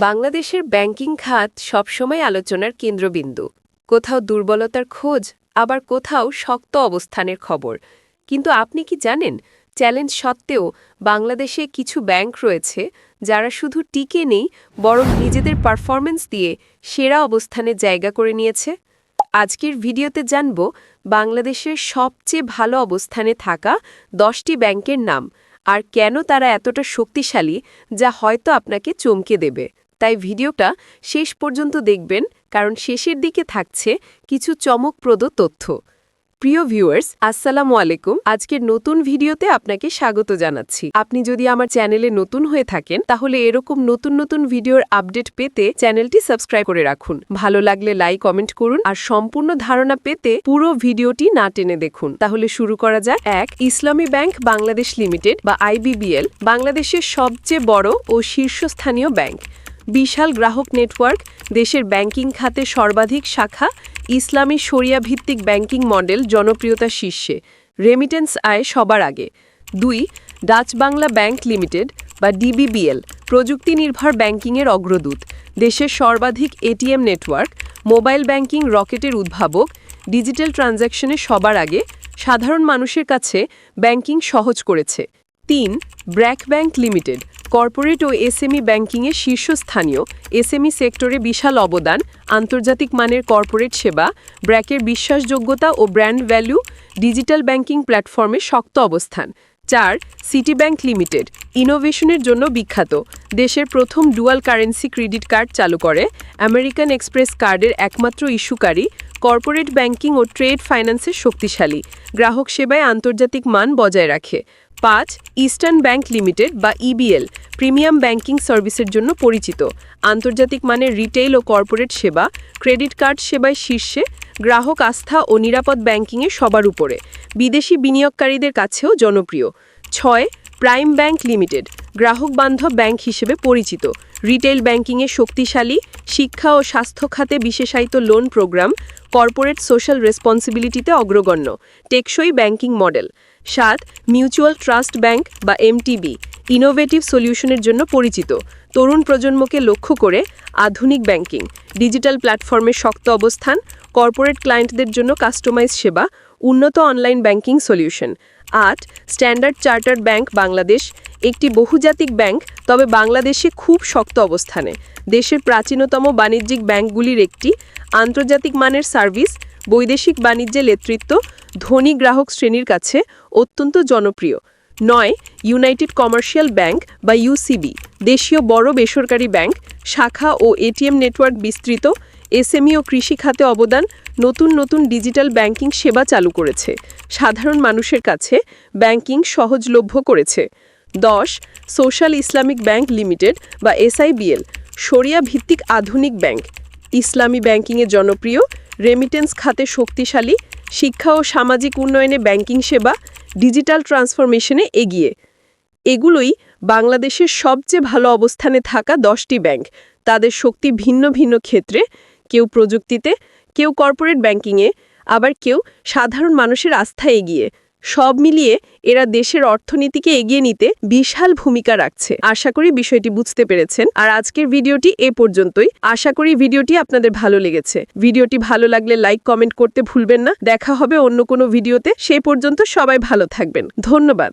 বাংলাদেশের ব্যাংকিং খাত সবসময় আলোচনার কেন্দ্রবিন্দু। কোথাও দুর্বলতার খোঁজ, আবার কোথাও শক্ত অবস্থানের খবর। কিন্তু আপনি কি জানেন, চ্যালেঞ্জ সত্ত্বেও বাংলাদেশে কিছু ব্যাংক রয়েছে যারা শুধু টিকে নেই, বরং নিজেদের পারফরম্যান্স দিয়ে সেরা অবস্থানে জায়গা করে নিয়েছে? আজকের ভিডিওতে জানব, বাংলাদেশের সবচেয়ে ভালো অবস্থানে থাকা দশটি ব্যাংকের নাম, আর কেন তারা এতটা শক্তিশালী, যা হয়তো আপনাকে চমকে দেবে। তাই ভিডিওটা শেষ পর্যন্ত দেখবেন, কারণ শেষের দিকে থাকছে কিছু চমকপ্রদ তথ্য। প্রিয় ভিউয়ার্স, আসসালামু আলাইকুম। আজকের নতুন ভিডিওতে আপনাকে স্বাগত জানাচ্ছি। আপনি যদি আমার চ্যানেলে নতুন হয়ে থাকেন, তাহলে এরকম নতুন নতুন ভিডিওর আপডেট পেতে চ্যানেলটি সাবস্ক্রাইব করে রাখুন। ভালো লাগলে লাইক, কমেন্ট করুন আর সম্পূর্ণ ধারণা পেতে পুরো ভিডিওটি না টেনে দেখুন। তাহলে শুরু করা যাক। এক, ইসলামী ব্যাংক বাংলাদেশ লিমিটেড বা আইবিবিএল, বাংলাদেশের সবচেয়ে বড় ও শীর্ষস্থানীয় ব্যাংক। বিশাল গ্রাহক নেটওয়ার্ক, দেশের ব্যাংকিং খাতে সর্বাধিক শাখা, ইসলামী শরিয়া ভিত্তিক ব্যাংকিং মডেল জনপ্রিয়তা শীর্ষে। রেমিটেন্স আয় সবার আগে। দুই, ডাচ বাংলা ব্যাংক লিমিটেড বা ডিবিবিএল প্রযুক্তি নির্ভর ব্যাংকিংয়ের অগ্রদূত। দেশের সর্বাধিক এটিএম নেটওয়ার্ক, মোবাইল ব্যাংকিং রকেটের উদ্ভাবক, ডিজিটাল ট্রানজ্যাকশনে সবার আগে, সাধারণ মানুষের কাছে ব্যাংকিং সহজ করেছে। তিন, ব্র্যাক ব্যাংক লিমিটেড কর্পোরেট ও এসএমই ব্যাংকিংয়ে শীর্ষস্থানীয় এসএমই সেক্টরে বিশাল অবদান, আন্তর্জাতিক মানের কর্পোরেট সেবা, ব্র্যাকের বিশ্বাসযোগ্যতা ও ব্র্যান্ড ভ্যালু, ডিজিটাল ব্যাংকিং প্ল্যাটফর্মে শক্ত অবস্থান। চার সিটি ব্যাংক লিমিটেড, ইনোভেশনের জন্য বিখ্যাত। দেশের প্রথম ডুয়াল কারেন্সি ক্রেডিট কার্ড চালু করে। আমেরিকান এক্সপ্রেস কার্ডের একমাত্র ইস্যুকারী, কর্পোরেট ব্যাংকিং ও ট্রেড ফাইন্যান্সের শক্তিশালী। গ্রাহক সেবায় আন্তর্জাতিক মান বজায় রাখে। পাঁচ ইস্টার্ন ব্যাংক লিমিটেড বা ইবিএল, প্রিমিয়াম ব্যাংকিং সার্ভিসের জন্য পরিচিত। আন্তর্জাতিক মানের রিটেইল ও কর্পোরেট সেবা, ক্রেডিট কার্ড সেবায় শীর্ষে, গ্রাহক আস্থা ও নিরাপদ ব্যাংকিংয়ে সবার উপরে। বিদেশি বিনিয়োগকারীদের কাছেও জনপ্রিয়। ছয়, প্রাইম ব্যাংক লিমিটেড, গ্রাহক বান্ধব ব্যাংক হিসেবে পরিচিত। রিটেল ব্যাংকিংয়ে শক্তিশালী, শিক্ষা ও স্বাস্থ্য খাতে বিশেষায়িত লোন প্রোগ্রাম কর্পোরেট সোশ্যাল রেসপন্সিবিলিটিতে অগ্রগণ্য, টেকসই ব্যাংকিং মডেল। সাত, মিউচুয়াল ট্রাস্ট ব্যাংক বা এমটিবি, ইনোভেটিভ সলিউশনের জন্য পরিচিত। তরুণ প্রজন্মকে লক্ষ্য করে আধুনিক ব্যাংকিং, ডিজিটাল প্ল্যাটফর্মে শক্ত অবস্থান, কর্পোরেট ক্লায়েন্টদের জন্য কাস্টমাইজ সেবা উন্নত অনলাইন ব্যাংকিং সলিউশন। আট, স্ট্যান্ডার্ড চার্টার্ড ব্যাংক বাংলাদেশ। একটি বহুজাতিক ব্যাংক, তবে বাংলাদেশে খুব শক্ত অবস্থানে। দেশের প্রাচীনতম বাণিজ্যিক ব্যাংকগুলির একটি। আন্তর্জাতিক মানের সার্ভিস, বৈদেশিক বাণিজ্যে নেতৃত্ব, ধনী গ্রাহক শ্রেণির কাছে অত্যন্ত জনপ্রিয়। নয়, ইউনাইটেড কমার্শিয়াল ব্যাংক বা ইউসিবি দেশীয় বড় বেসরকারি ব্যাংক, শাখা ও এটিএম নেটওয়ার্ক বিস্তৃত। এসএমই ও কৃষি খাতে অবদান নতুন নতুন ডিজিটাল ব্যাংকিং সেবা চালু করেছে। সাধারণ মানুষের কাছে ব্যাংকিং সহজলভ্য করেছে। দশ, সোশ্যাল ইসলামিক ব্যাংক লিমিটেড বা এসআইবিএল সরিয়া ভিত্তিক আধুনিক ব্যাংক। ইসলামী ব্যাংকিংয়ে জনপ্রিয় রেমিটেন্স খাতে শক্তিশালী, শিক্ষা ও সামাজিক উন্নয়নে ব্যাংকিং সেবা ডিজিটাল ট্রান্সফরমেশনে এগিয়ে। এগুলোই বাংলাদেশের সবচেয়ে ভালো অবস্থানে থাকা দশটি ব্যাংক। তাদের শক্তি ভিন্ন ভিন্ন ক্ষেত্রে কেউ প্রযুক্তিতে, কেউ কর্পোরেট ব্যাংকিংয়ে আবার কেউ সাধারণ মানুষের আস্থা এগিয়ে। সব মিলিয়ে এরা দেশের অর্থনীতিকে এগিয়ে নিতে বিশাল ভূমিকা রাখছে। আশা করি বিষয়টি বুঝতে পেরেছেন। আর আজকের ভিডিওটি এ পর্যন্তই। আশা করি ভিডিওটি আপনাদের ভালো লেগেছে। ভিডিওটি ভালো লাগলে লাইক কমেন্ট করতে ভুলবেন না। দেখা হবে অন্য কোনো ভিডিওতে। সে পর্যন্ত সবাই ভালো থাকবেন। ধন্যবাদ।